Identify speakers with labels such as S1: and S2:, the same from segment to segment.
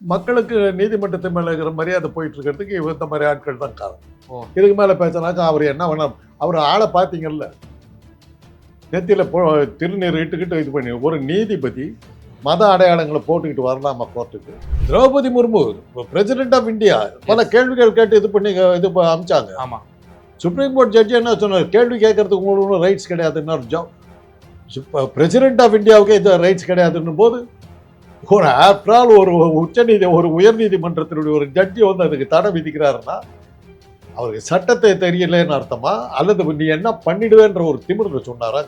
S1: மக்களுக்கு நீதிமன்றத்து மேல இருக்கிற மரியாதை போயிட்டு இருக்கிறதுக்கு இந்த மாதிரி ஆட்கள் தான் காரணம். இதுக்கு மேல பேசினாக்கா அவர் என்ன வேணாம் அவர் ஆளை பார்த்தீங்கல்ல? நெத்தியில போ திருநீர் இட்டுக்கிட்டு இது பண்ணி ஒரு நீதிபதி மத அடையாளங்களை போட்டுக்கிட்டு வரலாமா கோர்ட்டுக்கு. Droupadi Murmu president of India பல கேள்விகள் கேட்டு இது பண்ணி இது அமிச்சாங்க.
S2: ஆமா.
S1: சுப்ரீம் கோர்ட் ஜட்ஜி என்ன சொன்னார்? கேள்வி கேட்கறதுக்கு ஒன்றும் ரைட்ஸ் கிடையாதுன்னு பிரசிடென்ட் ஆஃப் இந்தியாவுக்கு இது ரைட்ஸ் கிடையாதுன்னும் போது ஒரு ஆஃப்டர் ஒரு உச்சநீதி ஒரு உயர்நீதிமன்றத்தினுடைய ஒரு ஜட்ஜி வந்து அதுக்கு தடை விதிக்கிறாருன்னா அவருக்கு சட்டத்தை தெரியலன்னு அர்த்தமா? அல்லது நீ என்ன பண்ணிடுவேன்ற ஒரு திமிர்ல சொன்னாரா?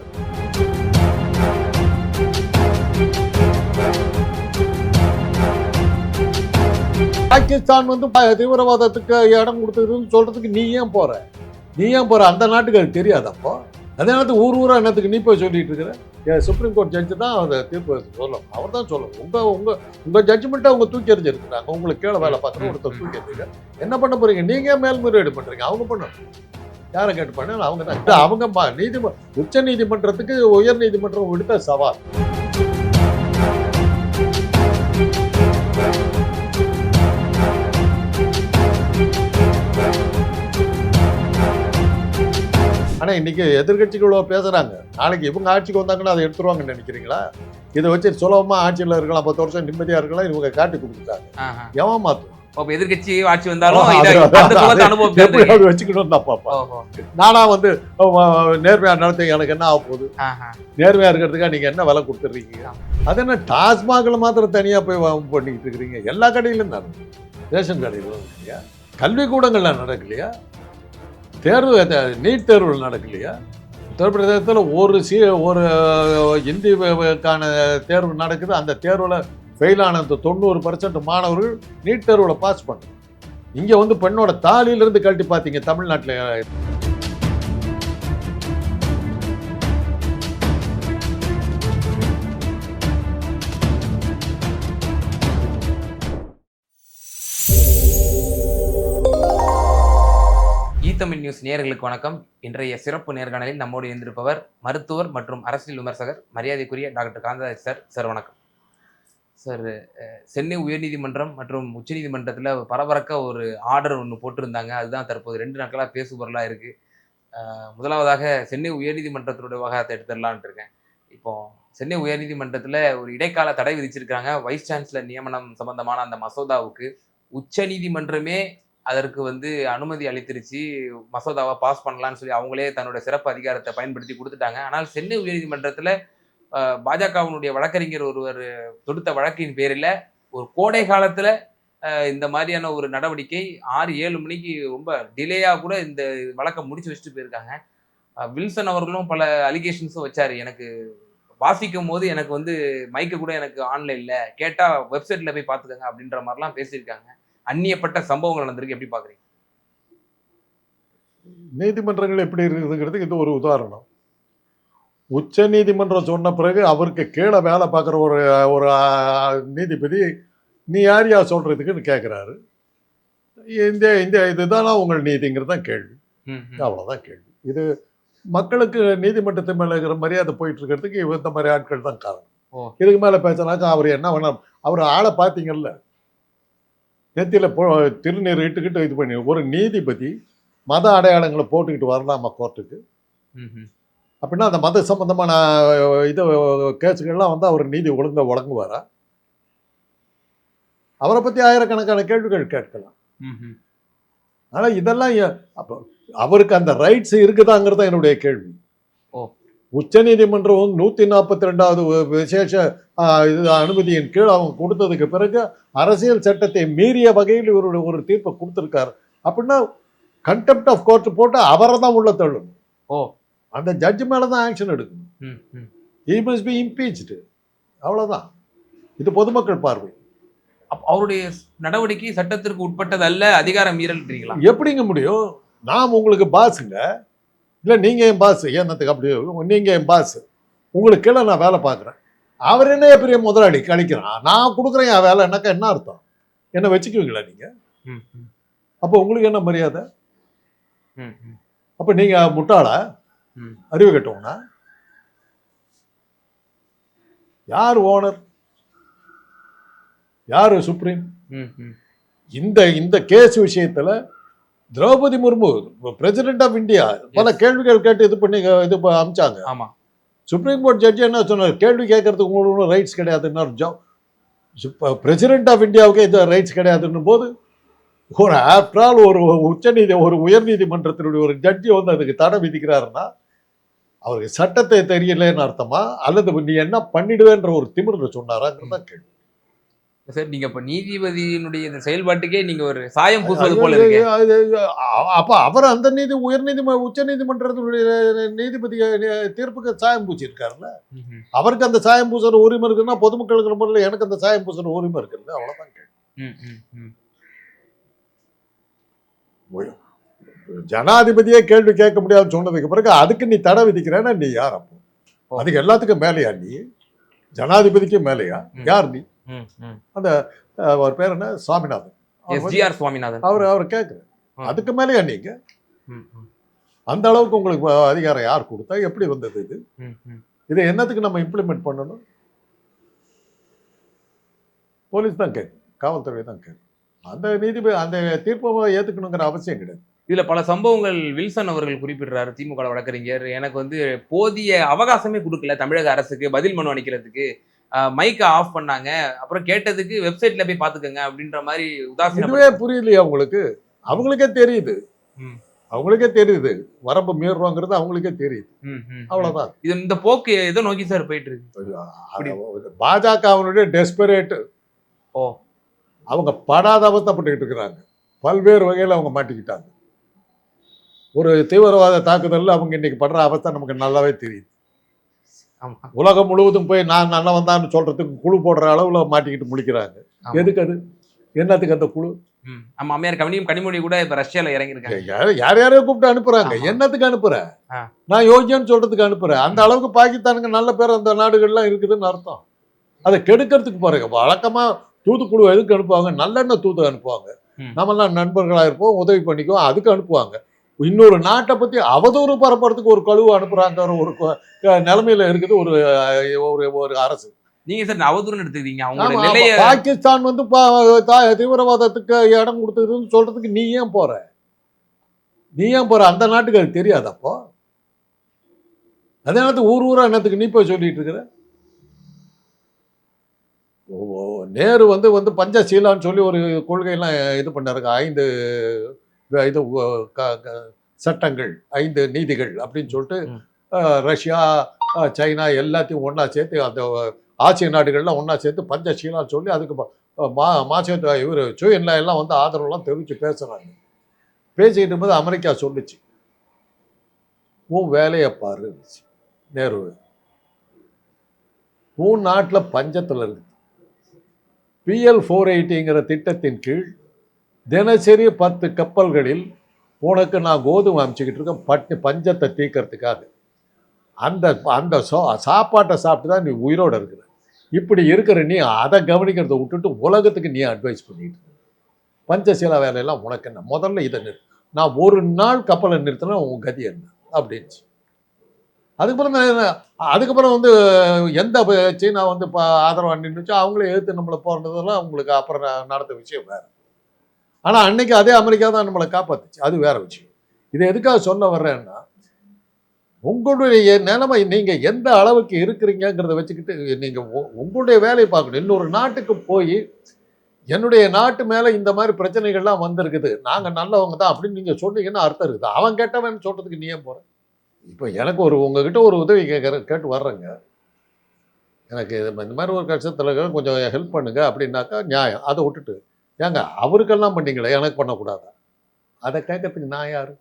S1: பாகிஸ்தான் வந்து ப- தீவிரவாதத்துக்கு இடம் கொடுத்ததுன்னு சொல்றதுக்கு நீ ஏன் போற? நீ ஏன் போற? அந்த நாட்டுக்கு அது தெரியாது அப்போ? அதே நேரத்துக்கு ஊர் ஊரா என்னத்துக்கு நீ போய் சொல்லிட்டு இருக்கிற? சுப்ரீம் கோர்ட் ஜட்ஜு தான் அந்த தீர்ப்பு சொல்லணும். அவர் தான் சொல்லணும். உங்க உங்க உங்க ஜட்ஜ்மெண்ட்டை அவங்க தூக்கி எறிஞ்சிருக்கிறாங்க. உங்களுக்கு கீழே வேலை பார்க்குற ஒருத்தர் தூக்கி எறிஞ்சிருக்க. என்ன பண்ண போறீங்க? நீங்க ஏன் மேல்முறையீடு பண்றீங்க. அவங்க பண்ணணும். யாரை கேட்டு பண்ண அவங்க தான். அவங்க நீதிம உச்ச நீதிமன்றத்துக்கு உயர் நீதிமன்றம் விடுத்த சவால். ஆனா இன்னைக்கு எதிர்கட்சிகளோ பேசுறாங்க. நாளைக்கு இவங்க ஆட்சிக்கு வந்தாங்கன்னா அதை எடுத்துருவாங்கன்னு நினைக்கிறீங்களா? இதை வச்சு சுலபமா ஆட்சியில் இருக்கலாம். பத்து வருஷம் நிம்மதியா இருக்கலாம். இவங்க காட்டி கொடுத்துட்டாங்க. எவன்
S2: எதிர்க்கட்சி ஆட்சி வந்தாலும்
S1: வச்சுக்கணும் தான் பாப்பா
S2: ஓஹோ.
S1: நானா வந்து நேர்மையா நடத்த எனக்கு என்ன ஆக போகுது. நேர்மையா இருக்கிறதுக்காக நீங்க என்ன விலை கொடுத்துட்றீங்க அது என்ன டாஸ்மாகில் மாத்திரம் தனியா போய் பண்ணிக்கிட்டு இருக்கிறீங்க? எல்லா கடையிலும் நடக்குது ரேஷன் கடையில் இல்லையா கல்விக்கூடங்கள்ல நடக்கலையா? தேர்வு நீட் தேர்வு நடக்கலையா? உத்தரப்பிரதேசத்தில் ஒரு சி ஒரு இந்திக்கான தேர்வு நடக்குது. அந்த தேர்வில் ஃபெயில் ஆன அந்த தொண்ணூறு பர்சன்ட் மாணவர்கள் நீட் தேர்வில் பாஸ் பண்ணு. இங்கே வந்து பெண்ணோட தாலியிலிருந்து கழட்டி பார்த்தீங்க தமிழ்நாட்டில்.
S2: நியூஸ் நேர்களுக்கு வணக்கம். இன்றைய சிறப்பு நேர்காணலில் நம்மோடு இருந்திருப்பவர் மருத்துவர் மற்றும் அரசியல் விமர்சகர் மரியாதைக்குரிய டாக்டர் காந்தராஜ் சார். சார் வணக்கம். சார் சென்னை உயர்நீதிமன்றம் மற்றும் உச்சநீதிமன்றத்தில் பரபரக்க ஒரு ஆர்டர் ஒன்று போட்டிருந்தாங்க. அதுதான் தற்போது ரெண்டு நாட்களாக பேசுபொருளாக இருக்குது முதலாவதாக சென்னை உயர்நீதிமன்றத்தினுடைய விவகாரத்தை எடுத்துடலான் இருக்கேன். இப்போ சென்னை உயர்நீதிமன்றத்தில் ஒரு இடைக்கால தடை விதிச்சிருக்காங்க வைஸ் சான்சலர் நியமனம் சம்பந்தமான அந்த மசோதாவுக்கு உச்சநீதிமன்றமே அதற்கு வந்து அனுமதி அளித்திருச்சு. மசோதாவை பாஸ் பண்ணலான்னு சொல்லி அவங்களே தன்னோட சிறப்பு அதிகாரத்தை பயன்படுத்தி கொடுத்துட்டாங்க. ஆனால் சென்னை உயர்நீதிமன்றத்தில் பாஜகவினுடைய வழக்கறிஞர் ஒருவர் தொடுத்த வழக்கின் பேரில் ஒரு கோடை காலத்தில் இந்த மாதிரியான ஒரு நடவடிக்கை ஆறு ஏழு மணிக்கு ரொம்ப டிலேயாக கூட இந்த வழக்கை முடிச்சு வச்சுட்டு போயிருக்காங்க. வில்சன் அவர்களும் பல அலிகேஷன்ஸும் வச்சார். எனக்கு வாசிக்கும் போது எனக்கு வந்து மைக்கு கூட எனக்கு ஆன்லைனில் கேட்டால் வெப்சைட்டில் போய் பார்த்துக்கங்க அப்படின்ற மாதிரிலாம் பேசியிருக்காங்க. அந்நியப்பட்ட சம்பவங்கள் நடந்திருக்கு எப்படி பாக்குறீங்க
S1: நீதிமன்றங்கள் எப்படி இருக்குதுங்கிறதுக்கு இது ஒரு உதாரணம். உச்ச நீதிமன்றம் சொன்ன பிறகு அவருக்கு கீழே வேலை பார்க்குற ஒரு ஒரு நீதிபதி நீ யார் யார் சொல்றதுக்குன்னு கேட்குறாரு இந்த இந்த இதுதானா உங்கள் நீதிங்கிறது தான் கேள்வி. அவ்வளோதான் கேள்வி. இது மக்களுக்கு நீதிமன்றத்து மேலே இருக்கிற மரியாதை போயிட்டு இருக்கிறதுக்கு இந்த மாதிரி ஆட்கள் தான் காரணம். இதுக்கு மேலே பேசினாக்கா அவர் என்ன வேணாம் அவர் ஆளை பார்த்தீங்கல்ல. நெத்தியில போ திருநீர் இட்டுக்கிட்டு இது பண்ணி ஒரு நீதிபதி மத அடையாளங்களை போட்டுக்கிட்டு வரலாமா கோர்ட்டுக்கு. அப்படின்னா அந்த மத சம்பந்தமான இது கேஸுகள்லாம் வந்து அவர் நீதி ஒழுங்கா வழங்குவாரா அவரை பற்றி ஆயிரக்கணக்கான கேள்விகள் கேட்கலாம். ஆனால் இதெல்லாம் அப்போ அவருக்கு அந்த ரைட்ஸ் இருக்குதாங்கிறது என்னுடைய கேள்வி
S2: ஓ.
S1: உச்சநீதிமன்றம் நூற்றி நாற்பத்தி ரெண்டாவது விசேஷ இது அனுமதியின் கீழ் அவங்க கொடுத்ததுக்கு பிறகு அரசியல் சட்டத்தை மீறிய வகையில் இவருடைய ஒரு தீர்ப்பை கொடுத்துருக்காரு. அப்படின்னா கண்டெப்ட் ஆஃப் கோர்ட் போட்டு அவரை தான் உள்ள தள்ளணும்
S2: ஓ.
S1: அந்த ஜட்ஜ் மேலே தான் ஆக்ஷன் எடுக்கணும்.
S2: ம், ம்.
S1: he must be impeached. அவ்வளவுதான். இது பொதுமக்கள் பார்வை.
S2: அவருடைய நடவடிக்கை சட்டத்திற்கு உட்பட்டது அல்ல அதிகார மீறல்ன்றீங்களா?
S1: எப்படிங்க முடியும்? நான் உங்களுக்கு பாஸுங்க. இல்லை நீங்கள் என் பாஸ் ஏன்னத்துக்கு அப்படி? நீங்கள் என் பாஸ் உங்களுக்கு கீழே நான் வேலை பார்க்குறேன். அவர் என்ன பெரிய முதலாளி? கழிக்கிறான் நான் கொடுக்குறேன் என் வேலை. என்னக்கா என்ன அர்த்தம்? என்ன வச்சுக்குவீங்களா நீங்கள். அப்போ உங்களுக்கு என்ன மரியாதை. அப்போ நீங்கள் முட்டாளா. அறிவு கட்டவனா? யார் ஓனர்? யார் சுப்ரீம். இந்த இந்த கேஸ் விஷயத்துல Droupadi Murmu president of India பல. கேள்விகள் கேட்டு இது பண்ணி இது அமிச்சாங்க.
S2: ஆமா.
S1: சுப்ரீம் கோர்ட் ஜட்ஜி என்ன சொன்னார்? கேள்வி கேட்கறதுக்கு உங்களுக்கு ரைட்ஸ் கிடையாதுன்னு ஜோ பிரசிடென்ட் ஆஃப் இந்தியாவுக்கு இது ரைட்ஸ் கிடையாதுன்னு போது ஒரு ஆஃப்டர் ஆல் ஒரு உச்சநீதி ஒரு உயர்நீதிமன்றத்தினுடைய ஒரு ஜட்ஜி வந்து அதுக்கு தடை விதிக்கிறாருன்னா அவருக்கு சட்டத்தை தெரியலன்னு அர்த்தமா? அல்லது நீ என்ன பண்ணிடுவேன்ற ஒரு திமிரில் சொன்னாராங்கிறத கேள்வி.
S2: சார் நீங்க இப்ப நீதிபதியினுடைய இந்த செயல்பாட்டுக்கே நீங்க ஒரு சாயம் பூசுவது போல
S1: அப்ப அவர் அந்த நீதி உயர்நீதி உச்ச நீதிமன்றத்தினுடைய நீதிபதி தீர்ப்புக்கு சாயம் பூச்சிருக்காருல்ல. அவருக்கு அந்த சாயம் பூசுற உரிமை இருக்குன்னா பொதுமக்களுக்கு முறையில் எனக்கு அந்த சாயம் பூசுற உரிமை இருக்குல்ல அவ்வளவுதான் கேள்வி. ஜனாதிபதியே கேள்வி கேட்க முடியாதுன்னு சொன்னதுக்கு பிறகு அதுக்கு நீ தடை விதிக்கிறேன்னா நீ யார் அப்போ. அதுக்கு எல்லாத்துக்கும் மேலையா நீ ஜனாதிபதிக்கு மேலையா. யார் நீ அஹ், அவர் பேர் என்ன? சுவாமிநாதன்.
S2: எஸ்ஜிஆர் சுவாமிநாதன்.
S1: அவர் அவர் கேட்குறேன். அதுக்கு மேலேயா நீங்க? அந்த அளவுக்கு உங்களுக்கு அதிகாரம் யார் கொடுத்தா? எப்படி வந்தது இது. இதை என்னத்துக்கு நம்ம இம்ப்ளிமெண்ட் பண்ணணும்? போலீஸ் தான் கேட்கும். காவல்துறை தான் கேட்கும். அந்த நீதிபதி அந்த தீர்ப்பை ஏத்துக்கணுங்கிற அவசியம் கிடையாது.
S2: இதுல பல சம்பவங்கள் வில்சன் அவர்கள் குறிப்பிடுறாரு திமுக வழக்கறிஞர். எனக்கு வந்து போதிய அவகாசமே கொடுக்கல தமிழக அரசுக்கு பதில் மனு அளிக்கிறதுக்கு. மைக்கை ஆஃப் பண்ணாங்க. அப்புறம் கேட்டதுக்கு வெப்சைட்ல போய் பாத்துக்கோங்க அப்படின்ற மாதிரி உதாசீனம்
S1: புரியலையா அவங்களுக்கு அவங்களுக்கே தெரியுது. அவங்களுக்கே தெரியுது. வரம்பு மீறுறோங்கிறது அவங்களுக்கே தெரியுது. அவ்வளவுதான்.
S2: இது இந்த போக்கு எதை நோக்கி சார் போயிட்டு இருக்கு
S1: பாஜக அவனுடைய டெஸ்பரேட்
S2: ஓ.
S1: அவங்க படாத அவஸ்தப்பட்டுக்கிட்டு இருக்கிறாங்க. பல்வேறு வகையில் அவங்க மாட்டிக்கிட்டாங்க. ஒரு தீவிரவாத தாக்குதல்ல அவங்க இன்னைக்கு படுற அவஸ்தை நமக்கு நல்லாவே தெரியுது. உலகம் முழுவதும் போய் நான் நல்லவன் தான் சொல்றதுக்கு குழு போடுற அளவுல மாட்டிக்கிட்டு முழிக்கிறாங்க.
S2: ஆமா.
S1: எதுக்கு அது? என்னத்துக்கு அந்த குழு?
S2: ம். ஆமா அம்மையார் கனிமொழி கனிமொழி கூட இப்ப ரஷ்யால இறங்கியிருக்காங்க.
S1: யார் யார் யாரையோ கூப்பிட்டு அனுப்புறாங்க. என்னத்துக்கு அனுப்புற. நான் யோகியன்னு சொல்றதுக்கு அனுப்புறேன் அந்த அளவுக்கு பாகிஸ்தானுக்கு நல்ல பேர் அந்த நாடுகள்லாம் இருக்குதுன்னு அர்த்தம். அதை கெடுக்கிறதுக்கு பாருங்க வழக்கமா தூதுக்குழு எதுக்கு அனுப்புவாங்க? நல்லெண்ணெய் தூது அனுப்புவாங்க.
S2: ம்.
S1: நம்மெல்லாம் நண்பர்களா இருப்போம் உதவி பண்ணிக்குவோம் அதுக்கு அனுப்புவாங்க. இன்னொரு நாட்டை பத்தி அவதூறு பரப்புறதுக்கு ஒரு கழுவு அனுப்புறாங்க ஒரு நிலைமையில இருக்குது ஒரு ஒரு ஒரு அரசு.
S2: நீங்க சார் அவதூறுன்னு எடுத்துக்கிறீங்க அவங்களோட. நிலைய
S1: பாகிஸ்தான் வந்து தீவிரவாதத்துக்கு இடம் கொடுத்ததுன்னு சொல்றதுக்கு நீ ஏன் போற? நீ ஏன் போற? அந்த நாட்டுக்கு அது தெரியாது அப்போ. அதே நேரத்துக்கு ஊர் ஊரா என்னத்துக்கு நீ போய் சொல்லிட்டு இருக்கிற? நேரு வந்து வந்து பஞ்சசீலான்னு சொல்லி ஒரு கொள்கையெல்லாம் இது பண்ணாருங்க. ஐந்து இது சட்டங்கள் ஐந்து நீதிகள் அப்படின்னு சொல்லிட்டு ரஷ்யா சைனா எல்லாத்தையும் ஒண்ணா சேர்த்து அந்த ஆசிய நாடுகள்லாம் ஒண்ணா சேர்த்து பஞ்சசீலான்னு சொல்லி அதுக்கு மா மாசத்து இவர் சுயன்ல எல்லாம் வந்து ஆதரவுலாம் தெரிவித்து பேசுறாங்க. பேசிக்கிட்டு போது அமெரிக்கா சொல்லுச்சு உன் வேலையை பாரு நேரு. உன் நாட்டில் பஞ்சத்தில் இருக்கு. பிஎல் ஃபோர் எயிட்டிங்கிற திட்டத்தின் கீழ் தினசரி பத்து கப்பல்களில் உனக்கு நான் கோதுமை அமைச்சிக்கிட்டு இருக்கேன். பட்டு பஞ்சத்தை தீர்க்கறதுக்காக. அந்த அந்த சோ சாப்பாட்டை சாப்பிட்டு தான் நீ உயிரோடு இருக்கிற. இப்படி இருக்கிற நீ அதை கவனிக்கிறத விட்டுட்டு உலகத்துக்கு நீ அட்வைஸ் பண்ணிட்டு பஞ்சசீலா வேலையெல்லாம் உனக்கு என்ன? முதல்ல இதை நிறு. நான் ஒரு நாள் கப்பலை நிறுத்தினா உன் கதி என்ன? அப்படின்ச்சு அதுக்கப்புறம் அதுக்கப்புறம் வந்து எந்த ப- சீனா வந்து இப்போ ஆதரவாக நின்றுச்சோ அவங்களே எழுத்து நம்மளை போகிறதெல்லாம் அவங்களுக்கு அப்புறம் நடந்த விஷயம் வேறு. ஆனால் அன்னைக்கு அதே அமெரிக்கா தான் நம்மளை காப்பாத்துச்சு. அது வேற விஷயம். இதை எதுக்காக சொல்ல வர்றேன்னா உங்களுடைய நிலைமை நீங்கள் எந்த அளவுக்கு இருக்கிறீங்கங்கிறத வச்சுக்கிட்டு நீங்கள் உங்களுடைய வேலையை பார்க்கணும். இன்னொரு நாட்டுக்கு போய் என்னுடைய நாட்டு மேலே இந்த மாதிரி பிரச்சனைகள்லாம் வந்திருக்குது. நாங்கள் நல்லவங்க தான் அப்படின்னு நீங்கள் சொன்னீங்கன்னா அர்த்தம் இருக்குது. அவன் கேட்டவன் சொல்கிறதுக்கு நீ ஏன் போற? இப்போ எனக்கு ஒரு உங்ககிட்ட ஒரு உதவி கேட்குற கேட்டு வர்றேங்க. எனக்கு இது இந்த மாதிரி ஒரு கஷ்டத்தில் கொஞ்சம் ஹெல்ப் பண்ணுங்க அப்படின்னாக்கா நியாயம். அதை விட்டுட்டு ஏங்க அவருக்கெல்லாம் பண்ணீங்களே? எனக்கு பண்ணக்கூடாதா? அதை கேட்கறதுக்கு நான் யாரு.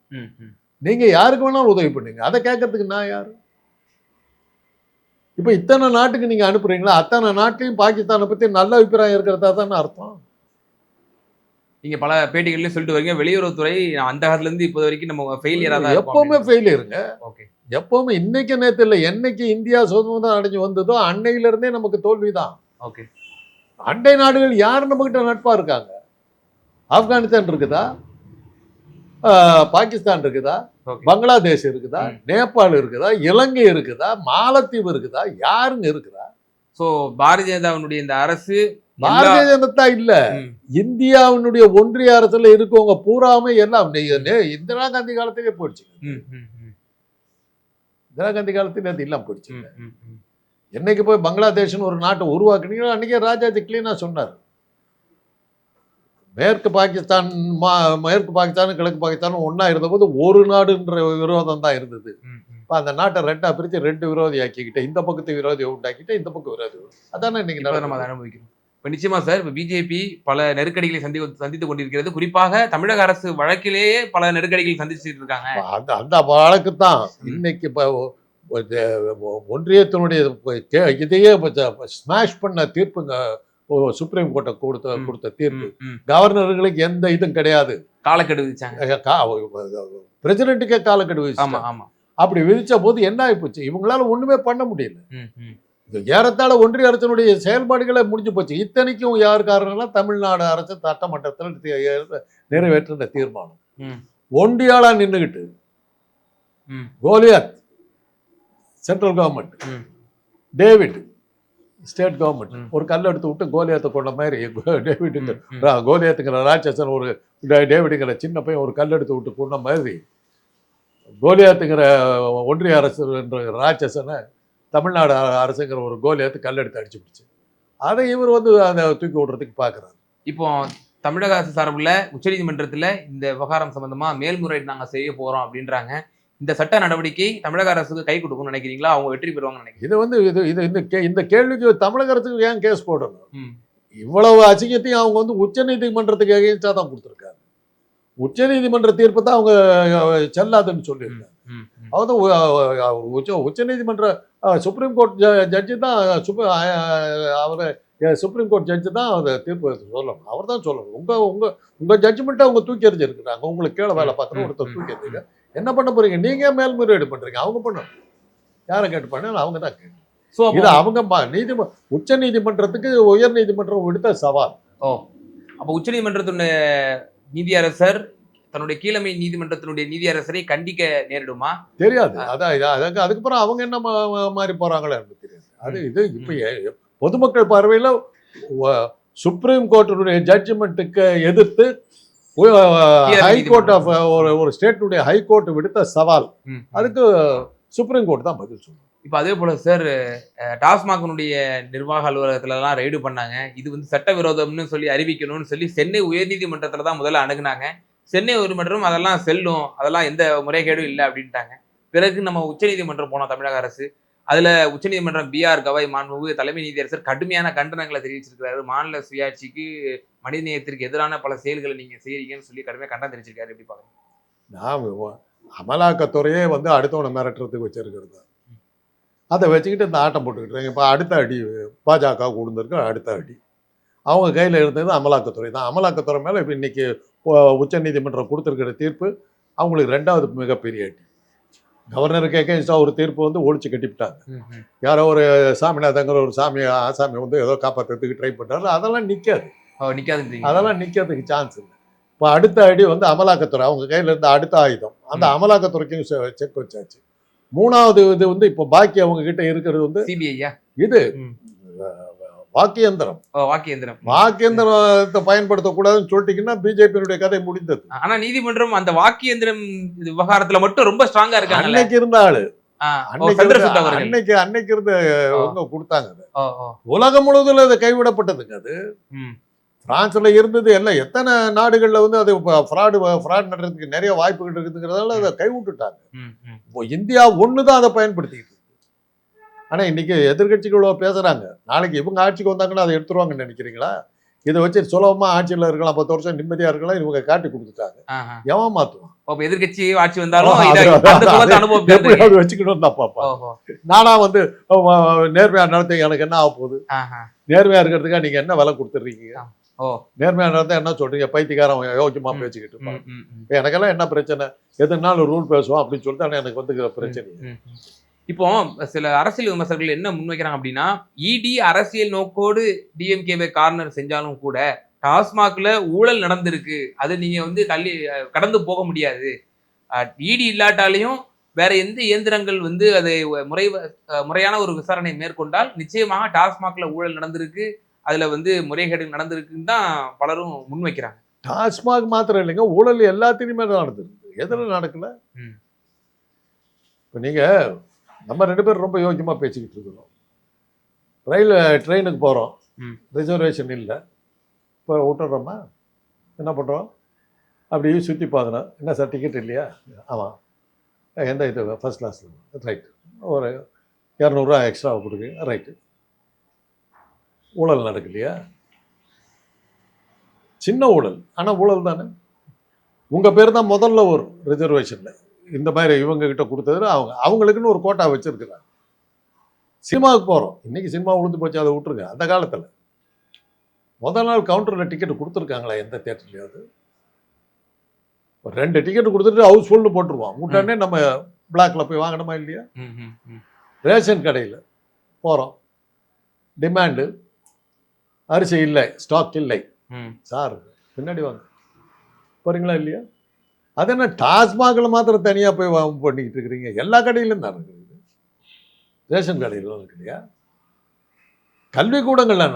S1: நீங்க யாருக்கு வேணாலும் உதவி பண்ணுங்க. அதை கேட்கறதுக்கு நான் யாரு? இப்போ இத்தனை நாட்டுக்கு நீங்க அனுப்புறீங்களா? அத்தனை நாட்டிலையும் பாகிஸ்தானை பத்தி நல்ல அபிப்பிராயம் இருக்கிறதா தானே அர்த்தம்?
S2: நீங்க பல பேட்டிகள்லயும் சொல்லிட்டு வரீங்க. வெளியுறவுத்துறை அந்த காலத்துல இருந்து இப்போ வரைக்கும் நம்ம ஃபெயிலியரா தான்
S1: எப்பவுமே ஃபெயிலியருங்க
S2: ஓகே.
S1: எப்பவுமே இன்னைக்கு இல்லை என்னைக்கு இந்தியா சுதந்திரம் அடைஞ்சு வந்ததோ அன்னையில இருந்தே நமக்கு தோல்விதான்.
S2: ஓகே.
S1: அண்டை நாடுகள் யார் நம்மகிட்ட நட்பா இருக்காங்க? ஆப்கானிஸ்தான் இருக்குதா? பாகிஸ்தான் இருக்குதா? பங்களாதேஷ் இருக்குதா. நேபாள் இருக்குதா? இலங்கை இருக்குதா? மாலத்தீவு இருக்குதா? யாருங்க இருக்குதா?
S2: ஸோ பாரதிய ஜனதாவினுடைய இந்த அரசு
S1: பாரதிய ஜனதா இல்ல. இந்தியாவினுடைய ஒன்றிய அரசுல இருக்கவங்க பூராமே எல்லாம் இந்திரா காந்தி காலத்திலே போயிடுச்சு இந்திரா காந்தி காலத்துல அது இல்லாம போயிடுச்சு. என்னைக்கு போய் பங்களாதேஷ்னு ஒரு நாட்டை உருவாக்குனீங்களோ அன்னைக்கே ராஜாஜி கிளீனா சொன்னார் மேற்கு பாகிஸ்தான் மா மேற்கு பாகிஸ்தான் கிழக்கு பாகிஸ்தான் ஒண்ணா இருந்தபோது ஒரு நாடுன்ற விரோதம் தான் இருந்தது. இப்போ அந்த நாட்டை ரெண்டா பிரிச்சு ரெண்டு விரோதி ஆக்கிக்கிட்டு இந்த பக்கத்து விரோதி உண்டாக்கிட்டு இந்த பக்கம் விரோதி அதானே இன்னைக்கு
S2: நம்ம. அனுபவிக்கிறோம் இப்ப நிச்சயமா சார் இப்ப பிஜேபி பல நெருக்கடிகளை சந்தி சந்தித்துக் கொண்டிருக்கிறது குறிப்பாக தமிழக அரசு வழக்கிலேயே பல நெருக்கடிகள் சந்திச்சுட்டு இருக்காங்க
S1: அந்த அந்த வழக்கு தான். இன்னைக்கு இப்போ ஒன்றியத்தினுடைய இதையே ஸ்மாஷ் பண்ண தீர்ப்புங்க ஓ, சுப்ரீம் கோர்ட்டை கொடுத்த. கொடுத்த தீர்ப்பு. கவர்னர்களுக்கு எந்த இதுவும் கிடையாது.
S2: காலக்கெடு விதிச்சாங்க.
S1: பிரசிடென்ட்டுக்கே காலக்கெடு
S2: ஆமா
S1: விதிச்சாங்க
S2: ஆமா
S1: அப்படி விதிச்ச போது என்ன ஆயிப்போச்சு? இவங்களால ஒண்ணுமே பண்ண முடியல. ஏறத்தாழ ஒன்றிய அரசினுடைய செயல்பாடுகளே முடிஞ்சு போச்சு. இத்தனைக்கும் யார் காரணம்னா தமிழ்நாடு அரசு சட்டமன்றத்தில் நிறைவேற்றின தீர்மானம். ஒண்டியாளா நின்றுகிட்டு Goliath central government. David state government. ஒரு கல் எடுத்து விட்டு கோலியாத்தை கொண்ட மாதிரி டேவிட்டுங்க
S2: ம், ம்.
S1: ரா- கோலியாத்துங்கிற ராட்சசன் ஒரு டேவிடுங்கிற சின்ன பையன் ஒரு கல் எடுத்து விட்டு கொண்ட மாதிரி கோலியாத்துங்கிற ஒன்றிய அரசு என்ற ராட்சசனை தமிழ்நாடு அரசுங்கிற ஒரு கோலியாத்து கல் எடுத்து அடிச்சு பிடிச்சு அதை இவர் வந்து அதை தூக்கி விடுறதுக்கு பார்க்குறாரு
S2: இப்போ தமிழக அரசு சார்பில் உச்சநீதிமன்றத்துல இந்த விவகாரம் சம்பந்தமா மேல்முறையீடு நாங்க செய்ய போறோம் அப்படின்றாங்க இந்த சட்ட நடவடிக்கை தமிழக அரசுக்கு கை கொடுக்கும்னு நினைக்கிறீங்களா? அவங்க வெற்றி பெறுவாங்கன்னு நினைக்கிறீங்க
S1: இது வந்து இது இது இந்த கே இந்த கேள்விக்கு தமிழக அரசுக்கு ஏன் கேஸ் போடணும்? இவ்வளவு அசிங்கத்தையும் அவங்க வந்து உச்சநீதிமன்றத்துக்கு எகேன்ஸ்டாக தான் கொடுத்துருக்காங்க. உச்சநீதிமன்ற தீர்ப்பு தான் அவங்க செல்லாதுன்னு சொல்லியிருக்காங்க. அவங்க உச்ச உச்சநீதிமன்ற அஹ், சுப்ரீம் கோர்ட் ஜட்ஜி தான் சுப்ர அவர் சுப்ரீம் கோர்ட் ஜட்ஜி தான் அதை தீர்ப்பு சொல்லணும். அவர் தான் சொல்லணும். உங்க உங்க உங்க ஜட்ஜ்மெண்ட்டை அவங்க தூக்கி எறிஞ்சிருக்கிறாங்க. உங்களுக்கு கீழே வேலை பார்க்குற ஒருத்தர் தூக்கி எறிஞ்சிருக்க என்ன பண்ண போறீங்க? நீங்க மேல்முறையீடு பண்றீங்க. அவங்க பண்ணணும். யாரை கேட்டு பண்ணல அவங்க தான் கேட்கணும்.
S2: அப்போ-
S1: இது அவங்க நீதிம உச்ச நீதிமன்றத்துக்கு உயர் நீதிமன்றம் விடுத்த சவால்.
S2: ஓ அப்போ உச்சநீதிமன்றத்தினுடைய நீதியரசர் தன்னுடைய கீழமை நீதிமன்றத்தினுடைய நீதியரசரை கண்டிக்க நேரிடுமா?
S1: தெரியாது. அதான் அதுக்கு அதுக்கப்புறம் அவங்க என்ன மா- மா- மாறி போறாங்களோ எனக்கு தெரியாது. அது இது இப்போ பொதுமக்கள் பார்வையில் சுப்ரீம் கோர்ட்டினுடைய ஜட்ஜ்மெண்ட்டுக்கு எதிர்த்து ஹை கோர்ட் ஆஃப் ஒரு ஒரு ஸ்டேட்டுடைய ஹை கோர்ட் விடுத்த சவால். அதுக்கு சுப்ரீம் கோர்ட் தான் பதில் சொல்லணும்
S2: இப்போ அதே போல சார் டாஸ்மாகனுடைய நிர்வாக அலுவலகத்துல எல்லாம் ரைடு பண்ணாங்க. இது வந்து சட்டவிரோதம்னு சொல்லி அறிவிக்கணும்னு சொல்லி சென்னை உயர்நீதிமன்றத்துல தான் முதல்ல அணுகுனாங்க. சென்னை உயர்மன்றம் அதெல்லாம் செல்லும். அதெல்லாம் எந்த முறைகேடும் இல்லை அப்படின்ட்டாங்க. பிறகு நம்ம உச்சநீதிமன்றம் போனோம் தமிழக அரசு. அதுல உச்சநீதிமன்றம் பிஆர் கவாய் மாண்புமிகு தலைமை நீதியரசர் கடுமையான கண்டனங்களை தெரிவிச்சிருக்கிறாரு. மாநில சுயாட்சிக்கு மனிதநேயத்திற்கு எதிரான பல செயல்களை நீங்க செய்கிறீங்கன்னு சொல்லி கடுமையாக கண்டனம் தெரிவிச்சிருக்காரு. எப்படி பாருங்க
S1: நான் அமலாக்கத்துறையே வந்து அடுத்தவனை மிரட்டுறதுக்கு வச்சிருக்கிறது தான். அதை வச்சுக்கிட்டு இந்த ஆட்டம் போட்டுக்கிட்டு இப்போ அடுத்த அடி பாஜக கொடுத்துருக்கு அடுத்த அடி. அவங்க கையில் இருந்தது அமலாக்கத்துறை தான். அமலாக்கத்துறை மேலே இப்போ இன்னைக்கு உச்சநீதிமன்றம் கொடுத்துருக்கிற தீர்ப்பு அவங்களுக்கு ரெண்டாவது மிகப்பெரிய அடி. கவர்னருக்கு எகேன்ஸ்டாக ஒரு தீர்ப்பு வந்து ஒழிச்சு கட்டிவிட்டாங்க யாரோ ஒரு சாமிநாதங்கிற ஒரு சாமி ஆசாமி வந்து ஏதோ காப்பாற்றுறதுக்கு ட்ரை பண்ணுறாரு அதெல்லாம் நிற்காது
S2: நிக்காதுன்றீங்க.
S1: அதெல்லாம் நிற்கிறதுக்கு சான்ஸ் இல்லை. இப்போ அடுத்த அடி வந்து அமலாக்கத்துறை அவங்க கையில் இருந்த அடுத்த ஆயுதம். அந்த. அமலாக்கத்துறைக்கும் செக் வச்சாச்சு. மூணாவது இது வந்து இப்போ பாக்கி அவங்க கிட்ட இருக்கிறது வந்து இது. வாக்கியந்திரம்.
S2: வாக்கியந்திரம்.
S1: வாக்கியந்திரத்தை பயன்படுத்தக்கூடாதுன்னு சொல்லிட்டீங்கன்னா பிஜேபியினுடைய கதை முடிந்தது.
S2: ஆனா நீதிமன்றம் அந்த வாக்கியந்திரம் விவகாரத்துல மட்டும் ரொம்ப ஸ்ட்ராங்கா இருக்காங்கல்ல?
S1: அன்னைக்கு இருந்த ஆளு. அன்னைக்கு அன்னைக்கு இருந்த கொடுத்தாங்க உலகம் முழுவதும் அது கைவிடப்பட்டதுங்க அது. பிரான்ஸ்ல இருந்தது எல்லாம் எத்தனை நாடுகள்ல வந்து அது ஃப்ராடு ஃப்ராட் நடக்கிறதுக்கு நிறைய வாய்ப்புகள் இருக்குதுங்கிறதால அதை கைவிட்டுட்டாங்க. இந்தியா ஒன்று தான் அதை பயன்படுத்திக்கிட்டு இருக்கு ஆனா இன்னைக்கு எதிர்கட்சிகளோ பேசுறாங்க. நாளைக்கு இவங்க ஆட்சிக்கு வந்தாங்கன்னா அதை எடுத்துருவாங்கன்னு நினைக்கிறீங்களா? இதை வச்சு சுலபமா ஆட்சியில் இருக்கலாம். பத்து வருஷம் நிம்மதியா இருக்கலாம். இவங்க காட்டி கொடுத்துட்டாங்க. எவன் மாத்துவான்?
S2: அப்ப எதிர்க்கட்சி ஆட்சி வந்தாலும்
S1: அது வச்சுக்கணும் தான்
S2: ஓஹோ.
S1: நானா வந்து அஹ், நேர்மையா நடத்த எனக்கு என்ன ஆக போகுது?
S2: ஆஹா.
S1: நேர்மையா இருக்கிறதுக்காக நீங்க என்ன விலை கொடுத்துட்றீங்க?
S2: ஓ.
S1: நேர்மையா நடந்தா என்ன சொல்றீங்க? பைத்தியக்காரன் யோக்கியமா. பேசிக்கிட்டு இருப்பான். இப்ப எனக்கெல்லாம் என்ன பிரச்சனை? எதுனாலும் ரூல் பேசுவோம் அப்படின்னு சொல்லிட்டு ஆனா எனக்கு வந்து பிரச்சனை.
S2: இப்போ சில அரசியல் விமர்சகர்கள் என்ன முன்வைக்கிறாங்க அப்படின்னா இடி அரசியல் நோக்கோடு டிஎம்கேவை கார்னர் செஞ்சாலும் கூட டாஸ்மாக்ல ஊழல் நடந்திருக்கு. அது நீங்க வந்து தள்ளி கடந்து போக முடியாது. இடி இல்லாட்டாலையும் வேற எந்த இயந்திரங்கள் வந்து அதை முறை முறையான ஒரு விசாரணை மேற்கொண்டால் நிச்சயமாக டாஸ்மாக்ல ஊழல் நடந்திருக்கு அதுல வந்து முறைகேடு நடந்திருக்குன்னு தான் பலரும் முன்வைக்கிறாங்க.
S1: டாஸ்மாக் மாத்திரம் இல்லைங்க ஊழல் எல்லாத்துலேயுமே நடந்துருக்கு. எதில் நடக்கல. இப்போ நீங்கள் நம்ம ரெண்டு பேரும் ரொம்ப யோக்கியமாக பேசிக்கிட்டு இருக்கிறோம். ரயில் ட்ரெயினுக்கு போகிறோம். ரிசர்வேஷன் இல்லை. இப்போ விட்டுறோமா என்ன பண்ணுறோம் அப்படியே சுற்றி பார்க்குறோம் என்ன சார் டிக்கெட் இல்லையா? ஆமாம் எந்த இது? ஃபஸ்ட் கிளாஸில் ரைட் ஒரு இரநூறுவா எக்ஸ்ட்ரா கொடுக்கு ரைட்டு ஊழல் நடக்கலையா? சின்ன ஊழல். ஆனால் ஊழல் தானே. உங்கள் பேர் தான் முதல்ல வரும் ரிசர்வேஷனில் இந்த மாதிரி இவங்க கிட்ட கொடுத்தது அவங்க அவங்களுக்குன்னு ஒரு கோட்டா வச்சிருக்கிறாங்க. சினிமாவுக்கு போகிறோம் இன்னைக்கு சினிமா உளுந்து போச்சு அதை விட்டுருங்க. அந்த காலத்தில் முதல் நாள் கவுண்டரில் டிக்கெட் கொடுத்துருக்காங்களா எந்த தேட்டர்லையாவது ஒரு ரெண்டு டிக்கெட் கொடுத்துட்டு ஹவுஸ் ஃபுல்னு போட்டுருவோம். விட்டானே நம்ம பிளாக்ல போய் வாங்கணுமா இல்லையா. ரேஷன் கடையில் போகிறோம் டிமாண்டு அரிசி இல்லை ஸ்டாக் இல்லை. சார் பின்னாடி வாங்க. போறீங்களா இல்லையா? அது என்ன டாஸ்மாகில் மாத்திரம் தனியாக போய் பண்ணிக்கிட்டு இருக்கிறீங்க? எல்லா கடையிலும் தான் இருக்குது. ரேஷன் கடையிலும் இருக்கு இல்லையா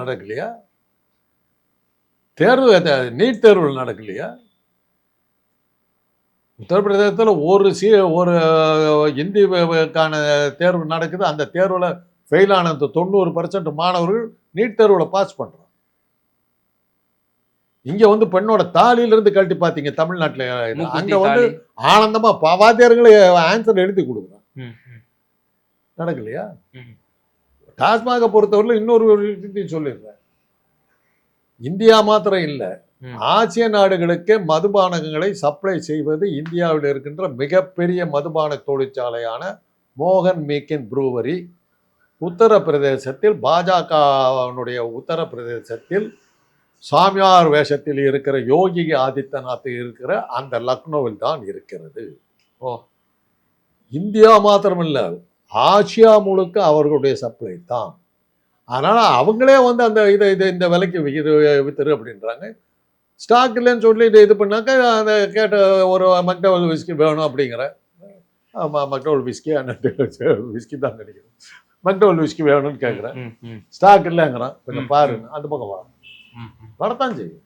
S1: நடக்கலையா? தேர்வு நீட் தேர்வுகள் நடக்கலையா? உத்தரப்பிரதேசத்தில் ஒரு சி ஒரு இந்திக்கான தேர்வு நடக்குது. அந்த தேர்வில் ஃபெயில் அந்த தொண்ணூறு பர்சன்ட் மாணவர்கள் நீட் தேர்வில் பாஸ் பண்ணுறாங்க இங்க வந்து பெண்ணோட தாலியில இருந்து கழட்டி பார்த்தீங்க தமிழ்நாட்டுல அங்க வந்து. ஆனந்தமா வாத்தியார்களே ஆன்சர் எழுதி கொடுக்குறான். நடக்கலையா. டாஸ்மாக பொறுத்தவரையில இன்னொரு சொல்லிடுறேன் இந்தியா மாத்திரம் இல்ல. ஆசிய நாடுகளுக்கே மதுபானங்களை சப்ளை செய்வது இந்தியாவில் இருக்கின்ற மிகப்பெரிய மதுபான தொழிற்சாலையான மோகன் மீக்கின் ப்ரூவரி உத்தரப்பிரதேசத்தில் பாஜகவினுடைய உத்தரப்பிரதேசத்தில் சாமியார் வேஷத்தில் இருக்கிற யோகி ஆதித்யநாத் இருக்கிற அந்த லக்னோவில் தான் இருக்கிறது.
S2: ஓ.
S1: இந்தியா மாத்திரமில்ல ஆசியா முழுக்க அவர்களுடைய சப்ளை தான். அதனால அவங்களே வந்து அந்த இதை இதை இந்த விலைக்கு விற்கிது வித்துரு அப்படின்றாங்க. ஸ்டாக் இல்லைன்னு சொல்லி இதை இது பண்ணாக்க அந்த கேட்ட ஒரு மக்டவல் விஸ்கி வேணும் அப்படிங்கிற. ஆமாம் மக்டவல் விஸ்கி விஸ்கி தான் நினைக்கிறேன். மக்டவல் விஸ்கி வேணும்னு கேட்குறேன் ஸ்டாக் இல்லைங்கிறான். கொஞ்சம்
S2: ம்,
S1: பாரு அந்த பக்கம் வா. வரத்தான் செய்யும்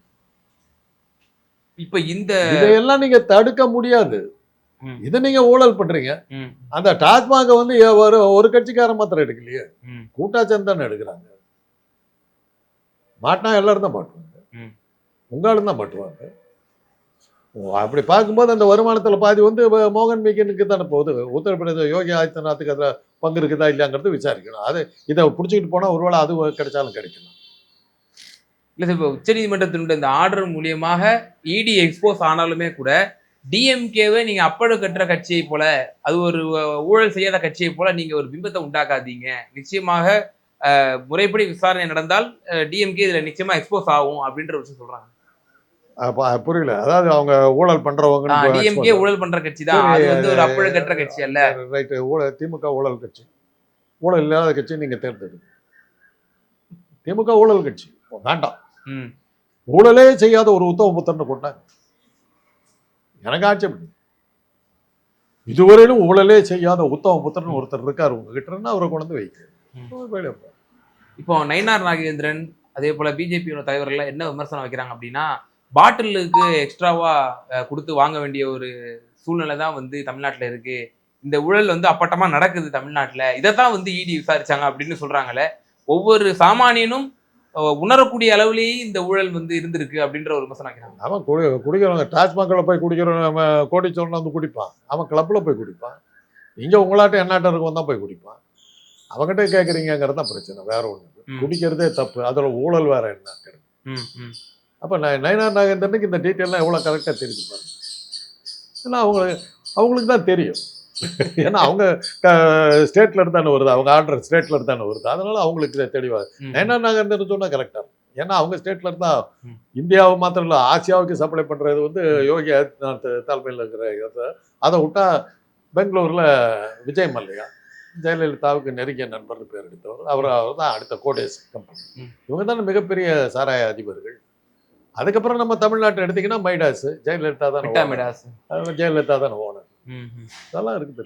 S2: இப்ப இந்த
S1: இதையெல்லாம் நீங்க தடுக்க முடியாது. இதை நீங்க ஊழல் பண்றீங்க. அந்த டாஸ்மாக வந்து ஒரு ஒரு கட்சிக்காரன் மாத்திரம் எடுக்கலையே.
S2: ம்.
S1: கூட்டாச்சன் தானே எடுக்கிறாங்க. மாட்டினா எல்லாரும் தான் மாட்டுவாங்க. உங்களும் தான் மாட்டுவாங்க. அப்படி பார்க்கும்போது அந்த வருமானத்துல பாதி வந்து மோகன் மீக்கனுக்கு தானே போகுது. உத்தரப்பிரதேச யோகி ஆதித்யநாத்துக்கு அதுல பங்கு இருக்குதா இல்லையாங்கிறது விசாரிக்கணும். அது இதை பிடிச்சிக்கிட்டு போனா ஒருவேளை அது கிடைச்சாலும் கிடைக்கலாம்.
S2: இல்ல இப்போ உச்சநீதிமன்றத்தினுடைய இந்த ஆர்டர் மூலியமாக இடி எக்ஸ்போஸ் ஆனாலுமே கூட டிஎம்கேவை நீங்க அப்பழு கட்டுற கட்சியை போல அது ஒரு ஊழல் செய்யாத கட்சியை போல நீங்க ஒரு பிம்பத்தை உண்டாக்காதீங்க. நிச்சயமாக முறைப்படி விசாரணை நடந்தால் டிஎம்கே இதுல நிச்சயமா எக்ஸ்போஸ் ஆகும் அப்படின்ற விஷயம்
S1: அது புரியல. அதாவது அவங்க ஊழல் பண்றவங்க
S2: டிஎம்கே ஊழல் பண்ற கட்சி தான். அது வந்து ஒரு அப்பழு கட்டுற கட்சி அல்ல.
S1: ரைட்டு. ஊழல் திமுக ஊழல் கட்சி. ஊழல் இல்லாத கட்சி நீங்க தேர்ந்தெடுங்க. திமுக ஊழல் கட்சி. வேண்டாம். ஊழலே செய்யாத ஒரு உத்தம புத்தர்னு கொண்டாங்க எனக்கு ஆட்சேபம் இதுவரையிலும் ஊழலே செய்யாத உத்தம புத்திரன் ஒருத்தர் இருக்காரு. உங்ககிட்ட அவரை கொண்டு. வைக்க
S2: இப்போ நயினார் நாகேந்திரன் அதே போல பிஜேபியோட தலைவர்கள் என்ன விமர்சனம் வைக்கிறாங்க அப்படின்னா பாட்டிலுக்கு எக்ஸ்ட்ராவா கொடுத்து வாங்க வேண்டிய ஒரு சூழ்நிலை தான் வந்து தமிழ்நாட்டுல இருக்கு. இந்த ஊழல் வந்து அப்பட்டமா நடக்குது தமிழ்நாட்டுல. இதை தான் வந்து இடி விசாரிச்சாங்க அப்படின்னு சொல்றாங்களே. ஒவ்வொரு சாமானியனும் உணரக்கூடிய அளவுலேயே இந்த ஊழல் வந்து இருந்திருக்கு அப்படின்ற ஒரு விமர்சனம் வைக்கிறாங்க
S1: அவன் குடி குடிக்கிறவங்க டாஸ்மாகில் போய் குடிக்கிறவன் கோடிச்சவன் வந்து குடிப்பான். அவன் கிளப்பில் போய் குடிப்பான். இங்கே உங்களாட்டம் என்னாட்டம் இருக்கவன் தான் போய் குடிப்பான். அவங்ககிட்ட கேட்குறீங்கிறது தான் பிரச்சனை வேற ஒன்று. குடிக்கிறதே தப்பு அதில் ஊழல் வேற என்ன அப்போ நான் நயனார் நாகேந்திரனுக்கு இந்த டீட்டெயிலாம் எவ்வளோ கரெக்டாக தெரிஞ்சு பாருங்க ஏன்னா அவங்களுக்கு அவங்களுக்கு தான் தெரியும். ஏன்னா அவங்க ஸ்டேட்ல இருந்து தானே வருது அவங்க ஆர்டர் ஸ்டேட்ல இருந்து தானே வருது அதனால அவங்களுக்கு தெளிவா
S2: ம்.
S1: நயனார் நாகேந்திரன் சொன்னா கரெக்டா ஏன்னா அவங்க ஸ்டேட்ல இருந்தா. இந்தியாவை மாத்திரம் இல்ல ஆசியாவுக்கு சப்ளை பண்றது வந்து யோகி ஆதித்யநாத் தலைமையில் இருக்கிற அதை விட்டா பெங்களூர்ல விஜய் மல்லையா? ஜெயலலிதாவுக்கு நெருங்கிய நண்பர்னு பேர் எடுத்தவர் அவர் அவர் தான் அடுத்த கோடேஸ் கம்பெனி. இவங்க தானே மிகப்பெரிய சாராய அதிபர்கள். அதுக்கப்புறம் நம்ம தமிழ்நாட்டை எடுத்தீங்கன்னா மைடாஸ் ஜெயலலிதா தான் ஜெயலலிதா தானே ஓனர் அதெல்லாம் இருக்குது.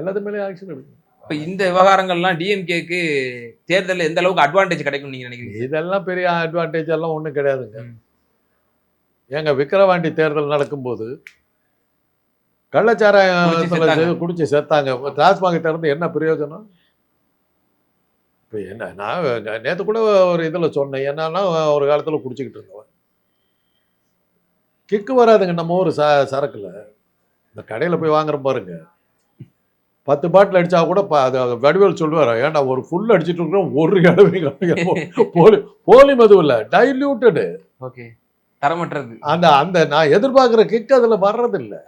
S1: எல்லாத்து மேலேயும் ஆக்ஷன் எடுக்கணும்.
S2: இப்ப இந்த விவகாரங்கள்லாம் டிஎம்கேக்கு தேர்தலில் எந்த அளவுக்கு அட்வான்டேஜ் கிடைக்கும் நீங்க நினைக்கிறீங்க?
S1: இதெல்லாம் பெரிய அட்வான்டேஜ் எல்லாம் ஒன்றும் கிடையாதுங்க. ஏங்க விக்கிரவாண்டி தேர்தல் நடக்கும்போது. செய்து குடிச்சு சேர்த்தாங்க டாஸ்மாக் திறந்து என்ன பிரயோஜனம்? இப்போ என்ன நான் நேற்று கூட ஒரு இதில் சொன்னேன். என்னன்னா ஒரு காலத்தில் குடிச்சிக்கிட்டு இருந்தவன். கிக்கு வராதுங்க நம்ம ஊர் ச சரக்குல. இந்த கடையில் போய் வாங்குற பாருங்க. பத்து பாட்டில் அடிச்சா கூட அது வடிவேல் சொல்லுவார் ஏன்டா ஒரு ஃபுல் அடிச்சிட்டு இருக்கிறோம் ஒரு இடமே போலி போலி மது இல்லை டைல்யூட்டடு
S2: ஓகே. தரமற்றது.
S1: அந்த அந்த நான் எதிர்பார்க்குற கிக் அதில் வர்றதில்லை.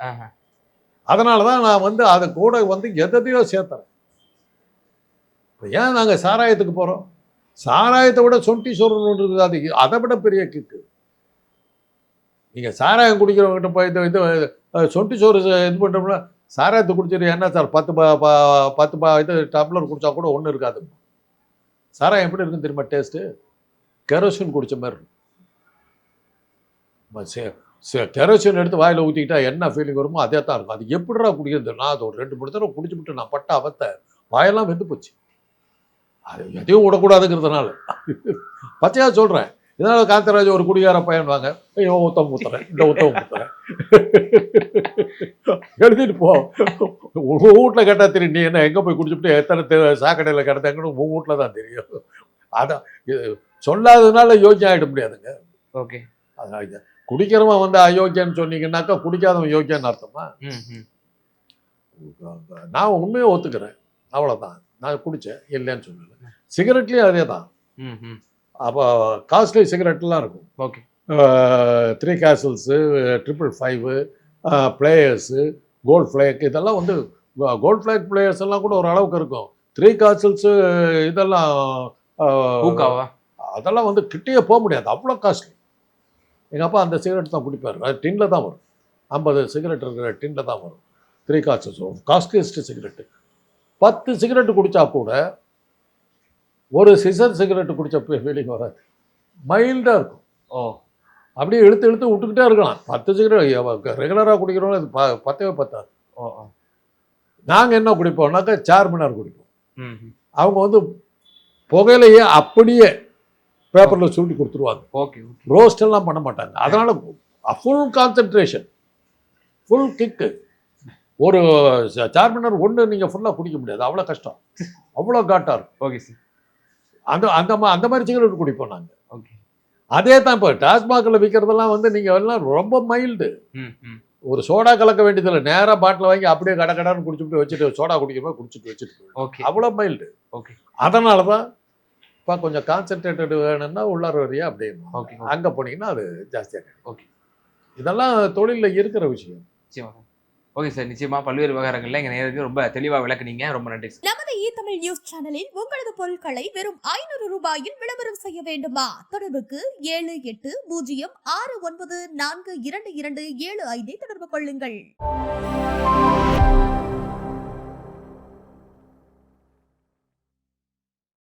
S1: அதனால தான் நான் வந்து அதை கூட வந்து எதையோ சேர்த்துறேன். இப்ப ஏன் நாங்கள் சாராயத்துக்கு போகிறோம் சாராயத்தை விட சொண்டி ஒன்று இருக்குது அது அதை விட பெரிய கிக்கு நீங்கள் சாராயம் குடிக்கிறவங்ககிட்ட போய் இது சொட்டு சோறு இது பண்ணுறோம்னா சாராயத்தை குடிச்சிரு என்ன சார் பத்து பா பா- பத்து பா இது டம்ளர் குடித்தா கூட ஒன்றும் இருக்காது. சாராயம் எப்படி இருக்குன்னு தெரியுமா டேஸ்ட்டு? கெரோசின் குடித்த மாதிரி இருக்கும். சரி கெரோசின் எடுத்து வாயில் ஊற்றிக்கிட்டா என்ன ஃபீலிங் வருமோ அதே தான் இருக்கும். அது எப்படிடா குடிக்கிறது? நான் அது ஒரு ரெண்டு மூணு தடவை குடிச்சுட்டு நான் பட்ட அவத்தை வாயெல்லாம் வெந்து போச்சு. அது எதையும் விடக்கூடாதுங்கிறதுனால. பச்சையாக சொல்கிறேன் இதனால் காந்தராஜ் ஒரு குடிகார பையன் வாங்க. ஐயோ ஊத்தம் ஊத்துறேன். இந்த ஊத்தம் ஊத்துறேன். எழுதிட்டு போ. உன் வீட்டில் கேட்டால் தெரியும். நீ என்ன எங்கே போய் குடிச்சுட்டு எத்தனை சாக்கடையில் கிடந்தாங்கன்னு உன் வீட்டில் தான் தெரியும். அதான் சொல்லாததுனால யோக்கியம் ஆகிட முடியாதுங்க.
S2: ஓகே.
S1: அதனால குடிக்கிறவன் வந்து அயோக்கியன்னு சொன்னீங்கன்னாக்கா குடிக்காதவன் யோக்கியன்னு அர்த்தமா? நான் உண்மையை ஒத்துக்கிறேன். அவ்வளோதான் நான் குடித்தேன் இல்லைன்னு சொல்லல சிகரெட்லேயும் அதே தான் அப்போ காஸ்ட்லி சிகரெட்லாம் இருக்கும்.
S2: Okay.
S1: Three castles triple five players gold flake இதெல்லாம் வந்து கோல்ட் ஃப்ளேக் பிளேயர்ஸ் எல்லாம் கூட ஒரு அளவுக்கு இருக்கும். த்ரீ கேசல்ஸு இதெல்லாம் அதெல்லாம் வந்து கிட்டேயே போக முடியாது. அவ்வளோ காஸ்ட்லி எங்கள் அப்பா அந்த சிகரெட் தான் குடிப்பார். அது டின்னில் தான் வரும். ஐம்பது சிகரெட் இருக்கிற டின்னில் தான் வரும். த்ரீ காஸ்டஸ் காஸ்ட்லியஸ்ட் சிகரெட்டு பத்து சிகரெட்டு குடித்தா கூட ஒரு சிசர் சிகரெட்டு குடித்த ஃபீலிங் வராது. மைல்டாக இருக்கும்.
S2: ஓ.
S1: அப்படியே இழுத்து இழுத்து விட்டுக்கிட்டே இருக்கலாம். பத்து சிகரெட் ரெகுலராக குடிக்கிறோம் அது ப பத்தவே பத்தாது. நாங்கள் என்ன குடிப்போம்னாக்கா சார்மினார் குடிப்போம். அவங்க வந்து புகையிலையே அப்படியே பேப்பரில் சுருட்டி கொடுத்துருவாங்க.
S2: Okay okay.
S1: ரோஸ்ட் எல்லாம் பண்ண மாட்டாங்க. அதனால ஃபுல் கான்சென்ட்ரேஷன் ஃபுல் கிக்கு ஒரு சார்மினர் ஒன்று நீங்கள் ஃபுல்லாக குடிக்க முடியாது. அவ்வளோ கஷ்டம். அவ்வளோ காட்டாக இருக்கும்.
S2: ஓகே சார்
S1: அந்த அந்த அந்த மாதிரி சிகரெட் குடிப்போம் நாங்கள்
S2: ஓகே.
S1: அதே தான் இப்போ டாஸ்மாகில் விற்கிறதெல்லாம் வந்து நீங்கள் எல்லாம் ரொம்ப மைல்டு.
S2: ம் ம்.
S1: ஒரு சோடா கலக்க வேண்டியதில்லை. நேராக பாட்டில் வாங்கி அப்படியே கடை கடான்னு குடிச்சுட்டு வச்சுட்டு சோடா குடிக்கிற மாதிரி குடிச்சிட்டு வச்சுட்டு.
S2: ஓகே.
S1: அவ்வளோ மைல்டு.
S2: ஓகே.
S1: அதனால தான் இப்போ கொஞ்சம் கான்சென்ட்ரேட்டட் வேணும்னா உள்ளார வரியா அப்படியே
S2: ஓகே
S1: அங்கே போனீங்கன்னா அது ஜாஸ்தியாக
S2: ஓகே.
S1: இதெல்லாம் தொழிலில் இருக்கிற விஷயம்.
S2: நிச்சயமா ஓகே சார் நிச்சயமா பல்வேறு விவகாரங்கள்ல எங்க நேரத்தில் ரொம்ப தெளிவா விளக்குனீங்க. ரொம்ப நன்றி சார்.
S3: நமது இ தமிழ் நியூஸ் சேனலில் உங்களது பொருட்களை வெறும் ஐநூறு ரூபாயில் விளம்பரம் செய்ய வேண்டுமா? தொடர்புக்கு ஏழு எட்டு பூஜ்ஜியம் ஆறு ஒன்பது நான்கு இரண்டு இரண்டு ஏழு ஐந்தை தொடர்பு கொள்ளுங்கள்.